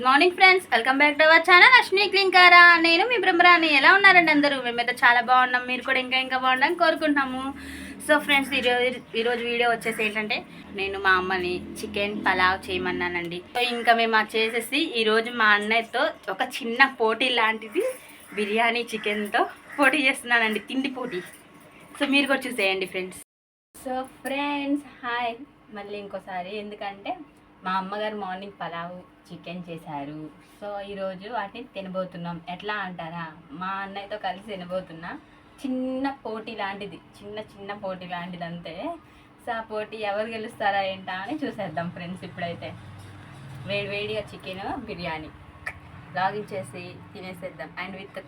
Good morning friends. Welcome back to our channel Ashwini Klin Kaara. నేను మీ బ్రహ్మరాణి. ఎలా ఉన్నారండి అందరూ? మేమైతే చాలా బాగున్నాం. మీరు కూడా ఇంకా ఇంకా బాగుండాలని కోరుకుంటున్నాము. సో ఫ్రెండ్స్ ఈరోజు ఈరోజు వీడియో వచ్చేసి ఏంటంటే నేను మా అమ్మని చికెన్ పలావ్ చేయమన్నానండి. సో ఇంకా మేము అది చేసేసి ఈరోజు మా అన్నయ్యతో ఒక చిన్న పోటీ లాంటిది బిర్యానీ చికెన్తో పోటీ చేస్తున్నానండి. తిండి పోటీ. సో మీరు కూడా చూసేయండి ఫ్రెండ్స్. So friends hi. మళ్ళీ ఇంకోసారి. ఎందుకంటే మా అమ్మగారు మార్నింగ్ పలావ్ చికెన్ చేశారు. సో ఈరోజు వాటిని తినబోతున్నాం. ఎట్లా అంటారా? మా అన్నయ్యతో కలిసి తినబోతున్నా. చిన్న పోటీ లాంటిది. చిన్న చిన్న పోటీ లాంటిది అంతే సో ఆ పోటీ ఎవరు గెలుస్తారా ఏంటా అని చూసేద్దాం ఫ్రెండ్స్ ఇప్పుడైతే. వేడి వేడిగా చికెన్ బిర్యానీ. లాగిన్ చేసి తినేసేద్దాం. అండ్ విత్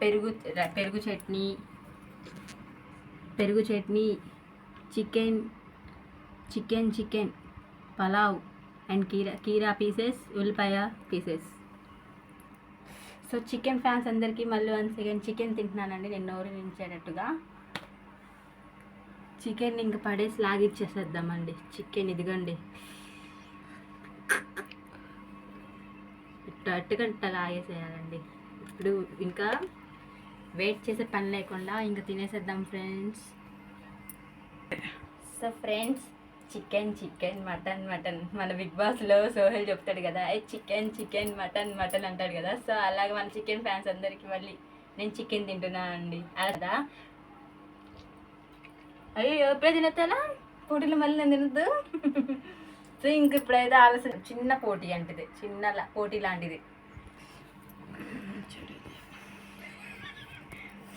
పెరుగు పెరుగు చట్నీ. పెరుగు chutney chicken chicken chicken pulao. And కీరా కీరా పీసెస్ ఉల్లిపాయ పీసెస్. సో చికెన్ ఫ్యాన్స్ అందరికీ మళ్ళీ వన్ సెకండ్ చికెన్ తింటున్నానండి. నేను నోరు నించేటట్టుగా చికెన్ ఇంక పడేసి లాగిచ్చేసేద్దామండి. చికెన్ ఇదిగండి. ఇట్లా అట్టుగంట లాగేసేయాలండి. ఇప్పుడు ఇంకా వెయిట్ చేసే పని లేకుండా ఇంకా తినేసేద్దాం friends so friends chicken chicken mutton mutton. మన బిగ్ బాస్లో సోహెల్ చెప్తాడు కదా ఏ చికెన్ చికెన్ మటన్ మటన్ అంటాడు కదా. సో అలాగే మన చికెన్ ఫ్యాన్స్ అందరికీ మళ్ళీ నేను చికెన్ తింటున్నా అండి. అదా అయ్యో ఎప్పుడే తినొద్దా పోటీలు మళ్ళీ నేను తినద్దు. సో ఇంక ఇప్పుడైతే ఆలోచన చిన్న పోటీ అంటది. చిన్న పోటీ లాంటిది.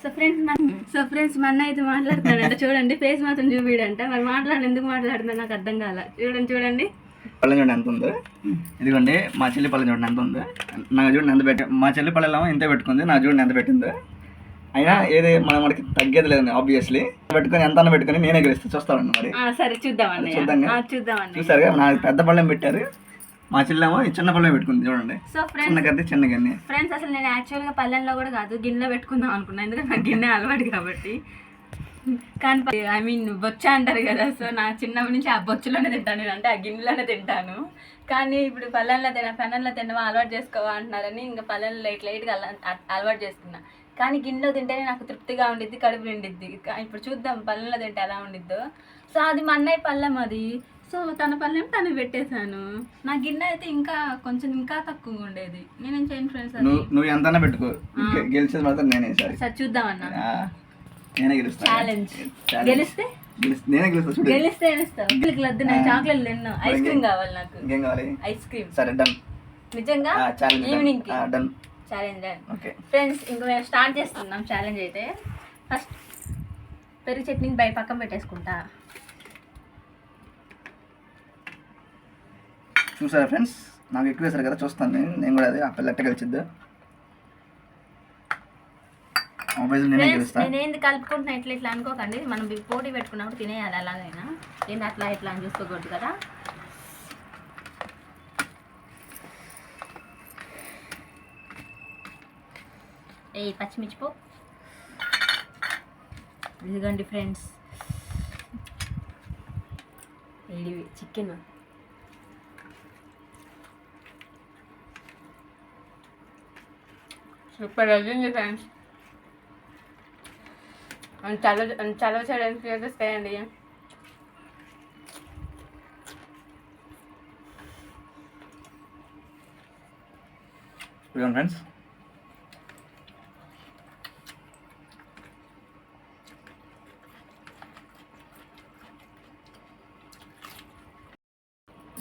సో ఫ్రెండ్స్ మన సో ఫ్రెండ్స్ మన అయితే మాట్లాడుతున్నాడంట. చూడండి ఫేస్ మాత్రం చూపిడంట మరి మాట్లాడి ఎందుకు మాట్లాడుతున్నా నాకు అర్థం కాల. చూడండి చూడండి. పళ్ళెం చూడండి ఎంత ఉందో. ఇదిగోండి మా చెల్లి పళ్ళెం చూడండి ఎంత ఉందో. నాకు చూడండి ఎంత పెట్టి మా చెల్లి పళ్ళెం ఎంత పెట్టుకుంది నాకు చూడండి ఎంత పెట్టిందో. అయినా ఏది మన మనకి తగ్గేది లేదండి ఆబ్వియస్లీ పెట్టుకొని ఎంత పెట్టుకొని నేనే గెలిస్తే. చూస్తామండి మరి? సరే చూద్దామండి చూద్దామండి చూసారుగా? నాకు పెద్ద పళ్ళెం పెట్టారు. మా చెల్లేమో చిన్న పళ్ళెం పెట్టుకుంది చూడండి. సో ఫ్రెండ్స్ చిన్న గన్ని. ఫ్రెండ్స్ అసలు నేను యాక్చువల్గా పల్లెల్లో కూడా కాదు గిన్నెలో పెట్టుకుందాం అనుకున్నాను ఎందుకంటే నాకు గిన్నె అలవాటు కాబట్టి. కానీ ఐ మీన్ బొచ్చ అంటారు కదా సో నా చిన్నప్పటి నుంచి ఆ బొచ్చులోనే తింటాను నేను. అంటే ఆ గిన్నెలోనే తింటాను. కానీ ఇప్పుడు పల్లెల్లో తిన పెనంలో తినవా అలవాటు చేసుకోవా అంటున్నారని ఇంకా పల్లెల్లో లైట్ లైట్గా అల అ- అలవాటు చేసుకున్నా. కానీ గిన్నెలో తింటేనే నాకు తృప్తిగా ఉండిద్ది కడుపు నిండిద్ది. కా- ఇప్పుడు చూద్దాం పల్లెల్లో తింటే ఎలా ఉండిద్దో. సో అది మా అన్నయ్య పల్లెం అది సో తన పల్లెం తను పెట్టేశాను. నా గిన్నె అయితే ఇంకా కొంచెం ఇంకా తక్కువ ఉండేది. నేనేం చేయను ఫ్రెండ్స్ నువ్వు నువ్వు అన్న పెట్టుకో. గెలిచేది మాత్రం నేనే సరే. సరే చూద్దామన్నా. ఆ, నేనే గెలుస్తాను ఛాలెంజ్ గెలిస్తే? నేనే గెలుస్తా చూడు. గెలిస్తే వీళ్ళకి వద్దు నేను చాక్లెట్ తిన్నా. ఐస్ క్రీమ్ కావాలి నాకు. ఇంకేం కావాలి? ఐస్ క్రీమ్ సరే డన్ నిజంగా? ఈవినింగ్కి? Done challenge okay. ఫ్రెండ్స్ ఇంక మేము స్టార్ట్ చేస్తున్నాం ఛాలెంజ్ అయితే. ఫస్ట్ పెరుగు చట్నీని బై పక్కన పెట్టేసుకుంటా. చూసారా ఫ్రెండ్స్? నాకు ఎక్కువ కదా చూస్తాను నేను. నేను కూడా అదే ఆ పిల్లట్ట గెలిచిద్దు మొబైల్ నేనే ఫ్రెండ్స్ గెలుస్తా. నేను ఏంది కలుపుకుంటున్నా? ఇట్లా ఇట్లా అనుకోకండి. మనం పోటీ పెట్టుకున్నప్పుడు తినేయాలి అలాగైనా. ఏంది అట్లా ఇట్లా అని చూసుకోకూడదు కదా. ఏ పచ్చిమిర్చి పో ఇదిగోండి ఫ్రెండ్స్. చికెన్. సూపర్ వచ్చింది ఫ్రెండ్స్ చదువు చదువు చేయడానికి చేసేస్తాయండి ఫ్రెండ్స్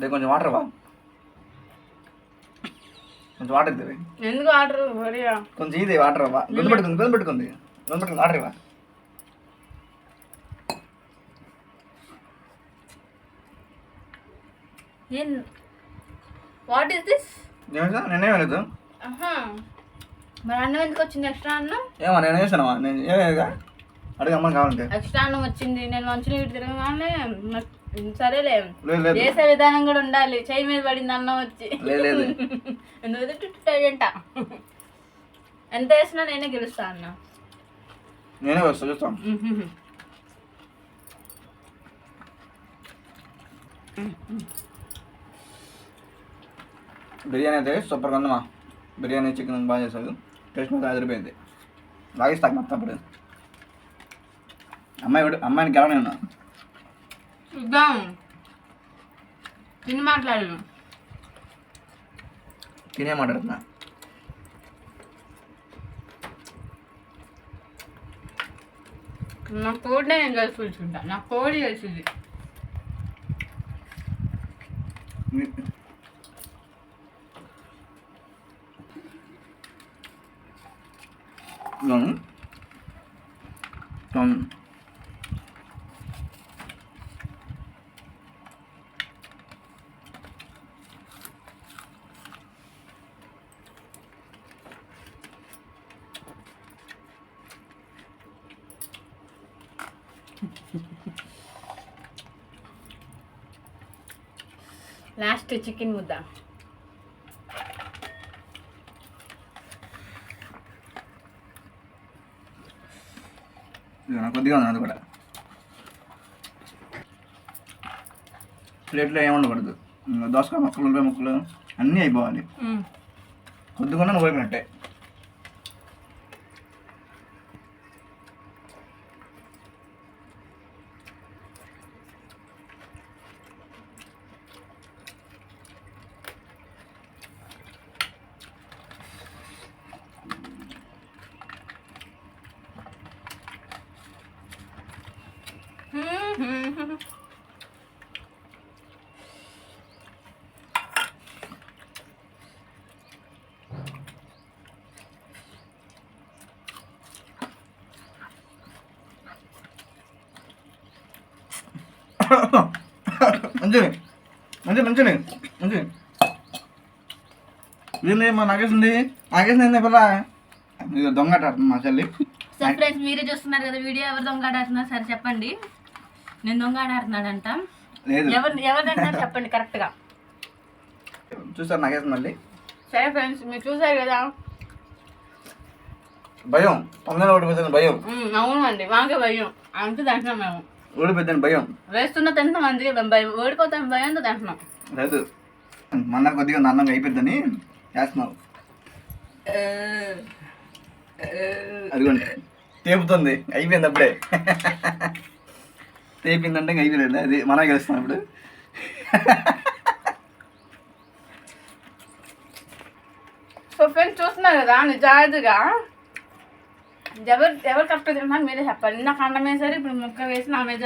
కొంచెం వాటర్ బా కొంచెం వాటర్ ఇద్దే ఎందుకు ఆర్డర్ మరియా కొంచెం ఇది వాటర్ వా గొంతు పెట్టుకుంది గొంతు పెట్టుకుంది. గొంతు పెట్టుకుంది వాటర్ ఇవ్వ. వాట్ ఈస్ దిస్ నేను లేదు మరి అన్నం ఎందుకు వచ్చింది? ఎక్స్ట్రా అన్నం? ఏమో నేను వేసాను నేను ఏమేగా అడుగు అమ్మని కావాలంటే. ఎక్స్ట్రా అన్నం వచ్చింది. నేను మంచినీళ్ళు తిరగగానే సరేలే. చేసే విధానం కూడా ఉండాలి. చేయి మీద పడింది అన్నం వచ్చి. అంట. ఎంత వేసినా నేనే గెలుస్తా అన్న. నేనే వస్తా చూస్తాం. బిర్యానీ అయితే సూపర్గా ఉందమ్మా. బిర్యానీ చికెన్ బాగా చేశారు. టేస్ట్ మొత్తం అదిరిపోయింది. లాగిస్తాక మొత్తం అప్పుడు అమ్మాయి అమ్మాయిని గెలవనే ఉన్నా. చూద్దాం. తిని మాట్లాడు. తినే మాట్లాడుతున్నా. నా కోడినే నేను కలిసి కూర్చుంటా నా కోడి కలిసింది అవును అవును లాస్ట్ చికెన్ ముద్ద. కొద్దిగా ఉంది అది కూడా. ప్లేట్లో ఏమి ఉండకూడదు. దోసకాయ ముక్కలు ఉల్లిపాయ ముక్కలు అన్నీ అయిపోవాలి. కొద్దిగా నువ్వు పోయినట్టే మంచి మంచి మంచిది మంచి ఏంది మా నాగేసింది నాగేసింది పిల్ల ఇది దొంగట మా చెల్లి. సో ఫ్రెండ్స్ మీరే చూస్తున్నారు కదా వీడియో. ఎవరు దొంగ ఆడుతున్నారు సరే చెప్పండి. నేను దొంగ ఆడుతున్నాడంట లేదు. ఎవరు ఎవరు చెప్పండి కరెక్ట్గా చూసారు నాగేసింది మళ్ళీ? సరే ఫ్రెండ్స్ మీరు చూసారు కదా? భయం. తొందరగా ఓడిపోతుంది భయం. అవునండి. మాకే భయం. అంతే తింటున్నాం మేము. ఓడిపోతుంది భయం. వేస్తున్న తింటున్నాం అందుకే భయం. ఓడిపోతాం భయంతో తింటున్నాం? లేదు. మొన్న కొద్దిగా అన్నం అయిపోద్దని చేస్తున్నావు. అదిగోండి. తేపుతుంది. అయిపోయింది అప్పుడే తేపిందంటే ఇంక అయిపోయింది అది మనమే గెలుస్తున్నాం ఇప్పుడు. సో ఫ్రెండ్స్ చూస్తున్నారు కదా నిజాయితీగా ఎవరు ఎవరు కరెక్ట్ తింటున్నారు మీరే చెప్పాలి. నాకు అన్నం వేసారు ఇప్పుడు ముక్క వేసి నా మీద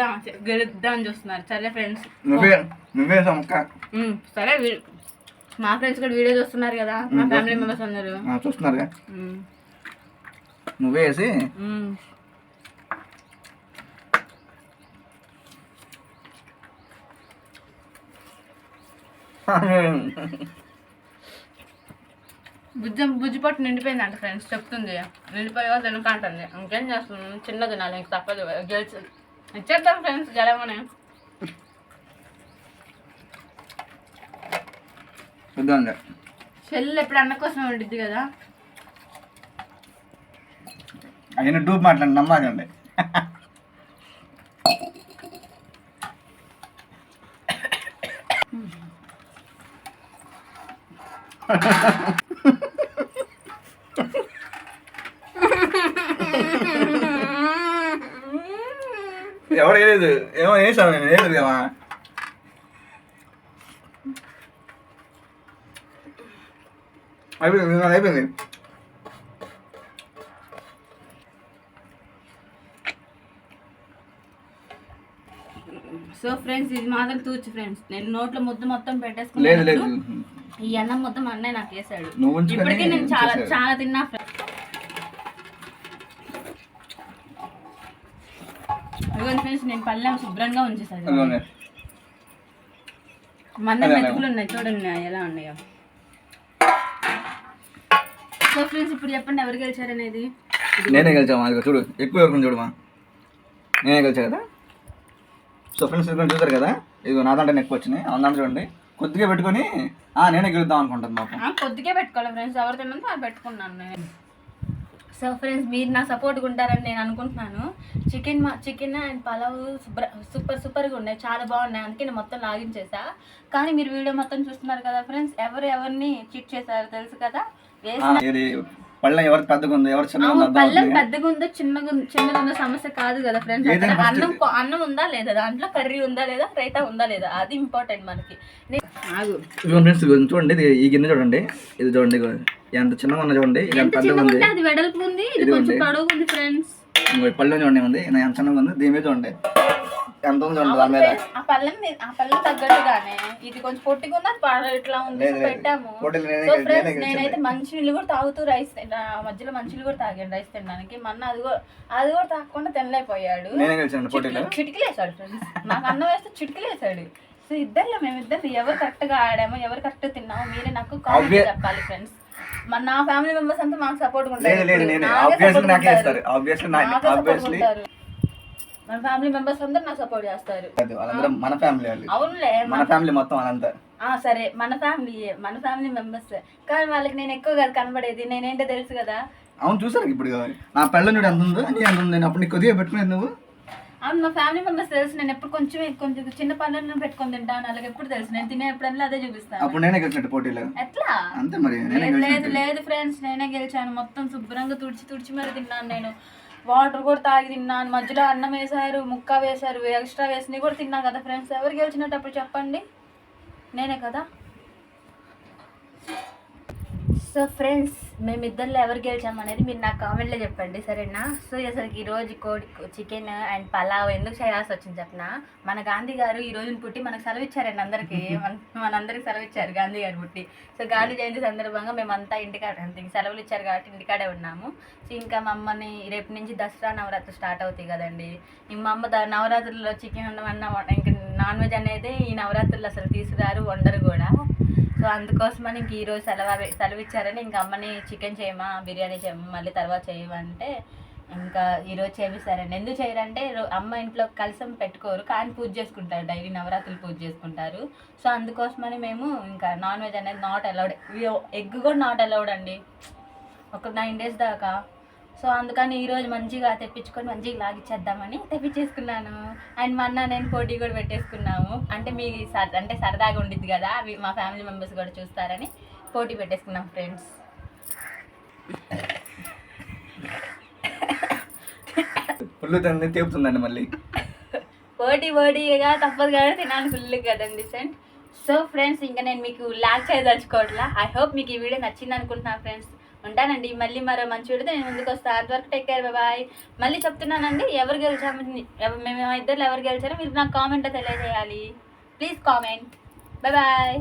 గెలుద్దామని చూస్తున్నారు. సరే ఫ్రెండ్స్. నువ్వే నువ్వే వేసావు ముక్క. సరే మా ఫ్రెండ్స్ కూడా వీడియో చూస్తున్నారు కదా మా ఫ్యామిలీ మెంబర్స్ అందరూ. ఉమ్, నువ్వే వేసి. బుజ్జం బుజ్జి పట్టు నిండిపోయింది అంట ఫ్రెండ్స్ చెప్తుంది. నిండిపోయా తినకంటుంది. ఇంకేం చేస్తున్నాం చిన్న తినాలి ఇంక తప్పదు. గెలిచి ఇచ్చేద్దాం ఫ్రెండ్స్ గెలవని. చెల్లి ఎప్పుడు అన్న కోసం ఉండిద్ది కదా? అయిన డూప్ మాట్లాడి నమ్మాకండి ఎవరు వేయలేదు ఏమో వేసాను నేను వేయలేదు కదా. అయిపోయింది అయిపోయింది. సో ఫ్రెండ్స్ ఇది మాత్రం తూచి ఫ్రెండ్స్. నేను నోట్లో ముద్ద మొత్తం పెట్టేసుకున్నాను ఈ అన్నం మొత్తం అన్నయ్య నాకు వేసాడు ఇప్పటికీ నేను చాలా. చాలా తిన్నా ఫ్రెండ్స్. ఫ్రెండ్స్ నేను పళ్ళెం శుభ్రంగా ఉంచేసాను అదిగోండి. అదే. మెతుకులు ఉన్నాయి చూడండి ఎలా ఉన్నాయో. సో ఫ్రెండ్స్ ఇప్పుడు చెప్పండి ఎవరు గెలిచారు అనేది నేనే గెలిచామా అది చూడు ఎక్కువ ఎవరికి చూడమా? నేనే గెలిచా కదా? సో ఫ్రెండ్స్ ఇదిగో చూసారు కదా? ఇది నా దాంట్లో ఎక్కువ వచ్చినాయి. అవునా చూడండి. కొద్దిగా పెట్టుకొని ఆ నేనే గెలుద్దాం అనుకుంటాను ఆ, కొద్దిగా పెట్టుకోవాలి ఫ్రెండ్స్ ఎవరు తిన్నంత అది పెట్టుకున్నాను నేను. సో ఫ్రెండ్స్ మీరు నా సపోర్ట్గా ఉంటారని నేను అనుకుంటున్నాను. చికెన్ మా chicken and pulao super super సూపర్గా ఉన్నాయి. చాలా బాగున్నాయి. అందుకే నేను మొత్తం లాగిన్ చేసా కానీ మీరు వీడియో మొత్తం చూస్తున్నారు కదా ఫ్రెండ్స్ ఎవరు ఎవరిని చీట్ చేశారో తెలుసు కదా? వేసిన పళ్ళెం ఎవరు పెద్దగా ఉంది ఎవరు చిన్నగా ఉంది అవును, అవుతుంది. పెద్దగా ఉందో చిన్నగా ఉంది- చిన్నగా ఉందో సమస్య కాదు కదా ఫ్రెండ్స్ ఏదైనా first అన్నం కొ- అన్నం ఉందా లేదా? దాంట్లో కర్రీ ఉందా లేదా? రైతా ఉందా లేదా? అది ఇంపార్టెంట్ మనకి. నే- ఆగు. ఇదిగో ఫ్రెండ్స్ ఇదిగో చూడండి ఇది ఈ గిన్నె చూడండి. ఇది చూడండి ఇదిగో ఎంత చిన్నగా ఉంది చూడండి ఇది ఎంత ఎంత పెద్దగా చిన్నగా ఉంది. ఉంటే అది వెడల్పు ఉంది ఇది ఇది కొంచెం ఉంది. పొడవు ఉంది ఫ్రెండ్స్ ఇంకో ఈ పళ్ళెం చూడండి ఉంది ఇది ఎంత చిన్నగా ఉంది? దీని మీద చూడండి. ఎంత ఉంది చూడండి దాని మీద. ఆ పళ్ళెం మీ- ఆ పళ్ళెం తగ్గట్టుగానే. ఇది కొంచెం పొట్టిగా ఉంది అది పడ- ఇట్లా ఉంది లేదు, సో లేదు. పెట్టాము. నేనే సో ఫ్రెండ్స్. నేనైతే మంచి నీళ్ళు కూడా తాగుతూ రైస్ మధ్యలో మంచి నీళ్ళు కూడా తాగాను రైస్ తినడానికి. మొన్న అది కూడా అది కూడా తాగకుండా తినలేకపోయాడు. నేనే గెలిచాను పోటీలో చిటికలేసాడు ఫ్రెండ్స్. నాకు అన్నం వేస్తే చిటికలేసాడు సో ఇద్దరు మేమిద్దరు ఎవరు కరెక్ట్గా ఆడామో ఎవరు కరెక్ట్ తిన్నామో మీరే నాకు కామెంట్ Obvious- చెప్పాలి ఫ్రెండ్స్. మన నా ఫ్యామిలీ మెంబర్స్ అంతా మాకు సపోర్ట్ లేదు లేదు నేను ఆబ్వియస్లీ నాకే ఇస్తారు. ఆబ్వియస్లీ ఆబ్వియస్లీ మన ఫ్యామిలీ మెంబర్స్ అందరూ నాకు సపోర్ట్ చేస్తారు. వాళ్ళందరూ మన ఫ్యామిలీ వాళ్ళు. అవునులే మన ఫ్యామిలీ మొత్తం వాళ్ళంతా. ఆ సరే మన ఫ్యామిలీ మన ఫ్యామిలీ మెంబర్స్ కానీ వాళ్ళకి నేను ఎక్కువ కదా కనబడేది. నేనేంటో తెలుసు కదా. అవును చూసారు ఇప్పుడు నా పెళ్ళ ఎంత ఉందో? నీ ఉంది? నేను అప్పుడు నీకు కొద్దిగా పెట్టుకునేది నువ్వు? అవును మా ఫ్యామిలీ మెంబర్స్ తెలుసు. నేను ఎప్పుడు కొంచెం కొంచెం చిన్న పనులను పెట్టుకొని తింటాను. అలాగే ఎప్పుడు తెలుసు. నేను తినే ఎప్పుడల్లా అదే చూపిస్తాను. అప్పుడు నేనే గెలిచినట్టు పోటీలో. ఎట్లా? అంతే మరి నేనే లేదు లేదు ఫ్రెండ్స్ నేనే గెలిచాను. మొత్తం శుభ్రంగా తుడిచి తుడిచి మరి తిన్నాను నేను. వాటర్ కూడా తాగి తిన్నాను. మధ్యలో అన్నం వేశారు ముక్క వేశారు ఎక్స్ట్రా వేసినవి కూడా తిన్నాను కదా ఫ్రెండ్స్. ఎవరు గెలిచినట్టు అప్పుడు చెప్పండి. నేనే కదా? సో ఫ్రెండ్స్ మేమిద్దరిలో ఎవరు గెలిచాం అనేది మీరు నాకు కామెంట్లో చెప్పండి సరేనా? సో అసలు ఈ రోజు కోడి చికెన్ అండ్ పలావ్ ఎందుకు చేయాల్సి వచ్చింది చెప్పిన? మన గాంధీ గారు ఈ రోజున పుట్టి మనకు సెలవు ఇచ్చారండి అందరికీ. మన మనందరికి సెలవు ఇచ్చారు గాంధీ గారు పుట్టి. సో గాంధీ జయంతి సందర్భంగా మేమంతా ఇంటికాడ అంతే సెలవులు ఇచ్చారు కాబట్టి ఇంటికాడే ఉన్నాము. సో ఇంకా మా అమ్మని రేపు నుంచి దసరా నవరాత్రి స్టార్ట్ అవుతాయి కదండి. మా అమ్మ నవరాత్రుల్లో చికెన్ వండమన్నా ఇంకా నాన్ వెజ్ అనేది ఈ నవరాత్రులు అసలు తీసుకురారు వండరు కూడా. సో అందుకోసమని ఇంక ఈరోజు సెలవు సెలవు ఇచ్చారని ఇంకా అమ్మని చికెన్ చేయమా బిర్యానీ చేయమా మళ్ళీ తర్వాత చేయమంటే ఇంకా ఈరోజు చేపిస్తారండి. ఎందుకు చేయరంటే అమ్మ ఇంట్లో కలసం పెట్టుకోరు కానీ పూజ చేసుకుంటారు డైలీ నవరాత్రులు పూజ చేసుకుంటారు. సో అందుకోసమని మేము ఇంకా నాన్ వెజ్ అనేది నాట్ అలౌడ్ ఎగ్ కూడా నాట్ అలౌడ్ అండి. ఒక నైన్ డేస్ దాకా. సో అందుకని ఈరోజు మంచిగా తెప్పించుకొని మంచిగా లాగిచ్చేద్దామని తెప్పించేసుకున్నాను. అండ్ మొన్న నేను పోటీ కూడా పెట్టేసుకున్నాము. అంటే మీ సర- అంటే సరదాగా ఉండిద్ది కదా అవి మా ఫ్యామిలీ మెంబర్స్ కూడా చూస్తారని పోటీ పెట్టేసుకున్నాం ఫ్రెండ్స్. ఫుల్ తేపుతుందండి మళ్ళీ. పోటీ పోటీగా తప్పదు కాబట్టి తినాలి ఫుల్ కదండి సెంట్ సో ఫ్రెండ్స్ ఇంకా నేను మీకు లాక్ చేయదలుచుకోవట్లా. ఐ హోప్ మీకు ఈ వీడియో నచ్చింది అనుకుంటున్నాను ఫ్రెండ్స్. ఉంటానండి. మళ్ళీ మరో మంచి వీడియో నేను ముందుకు వస్తాను అంతవరకు టేక్ కేర్ బాయ్ మళ్ళీ చెప్తున్నానండి ఎవరు గెలిచామని మేము ఇద్దరు ఎవరు గెలిచారో మీరు నాకు కామెంట్ తెలియజేయాలి. Please comment bye